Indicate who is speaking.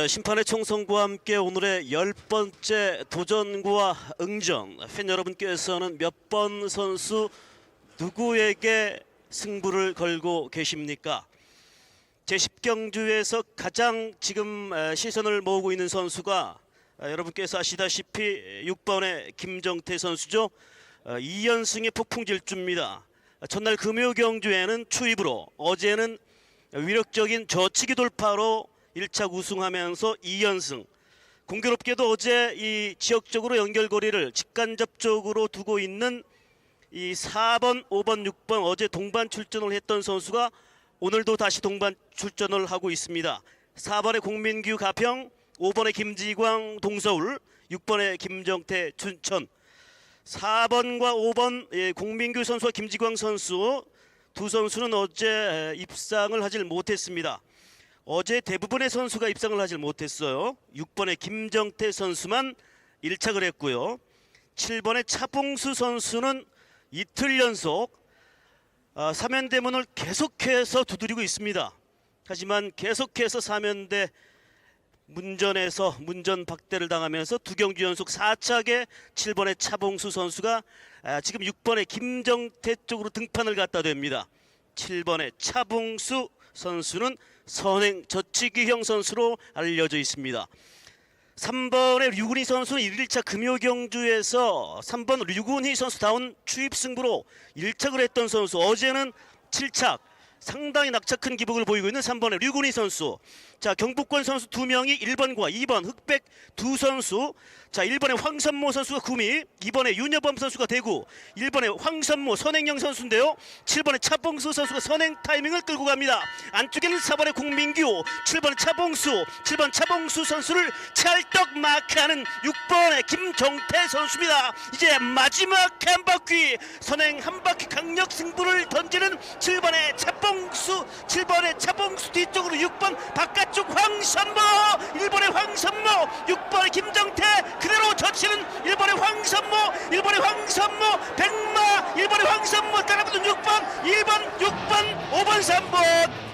Speaker 1: 네, 심판의 총성과 함께 오늘의 열 번째 도전과 응전 팬 여러분께서는 몇 번 선수 누구에게 승부를 걸고 계십니까? 제10경주에서 가장 지금 에, 시선을 모으고 있는 선수가 에, 여러분께서 아시다시피 6번의 김정태 선수죠. 어, 2연승의 폭풍 질주입니다. 첫날 금요 경주에는 추입으로 어제는 위력적인 저치기 돌파로 1차 우승하면서 2연승. 공교롭게도 어제 이 지역적으로 연결고리를 직간접적으로 두고 있는 이 4번, 5번, 6번 어제 동반 출전을 했던 선수가 오늘도 다시 동반 출전을 하고 있습니다. 4번의 공민규 가평, 5번의 김지광 동서울, 6번의 김정태 춘천. 4번과 5번 예, 공민규 선수와 김지광 선수 두 선수는 어제 입상을 하질 못했습니다. 어제 대부분의 선수가 입상을 하질 못했어요. 6번의 김정태 선수만 1착을 했고요. 7번의 차봉수 선수는 이틀 연속 아, 사면대문을 계속해서 두드리고 있습니다. 하지만 계속해서 사면대 문전에서 문전 박대를 당하면서 두 경주 연속 4착에 7번의 차봉수 선수가 아, 지금 6번의 김정태 쪽으로 등판을 갖다 댑니다. 7번의 차봉수 선수는 선행 저치기형 선수로 알려져 있습니다. 3번의 류근희 선수는 1일차 금요 경주에서 3번 류근희 선수다운 추입 승부로 1착을 했던 선수 어제는 7착 상당히 낙차 큰 기복을 보이고 있는 3번의 류근희 선수. 자 경북권 선수 두 명이 1번과 2번 흑백 두 선수. 자 1번의 황선모 선수가 구미 2번의 윤여범 선수가 대구 1번의 황선모 선행영 선수인데요. 7번의 차봉수 선수가 선행 타이밍을 끌고 갑니다. 안쪽에는 4번의 공민규 7번의 차봉수 7번 차봉수 선수를 찰떡 마크하는 6번의 김정태 선수입니다. 이제 마지막 한 바퀴 선행 한 바퀴 강력 승부를 던지는 7번의 차봉수 7번의 차봉수 뒤쪽으로 6번 바깥쪽 황선모 1번의 황선모 6번의 김정태 그대로 젖히는 1번의 황선모 1번의 황선모 백마 1번의 황선모 따라붙은 6번 1번 6번 5번 3번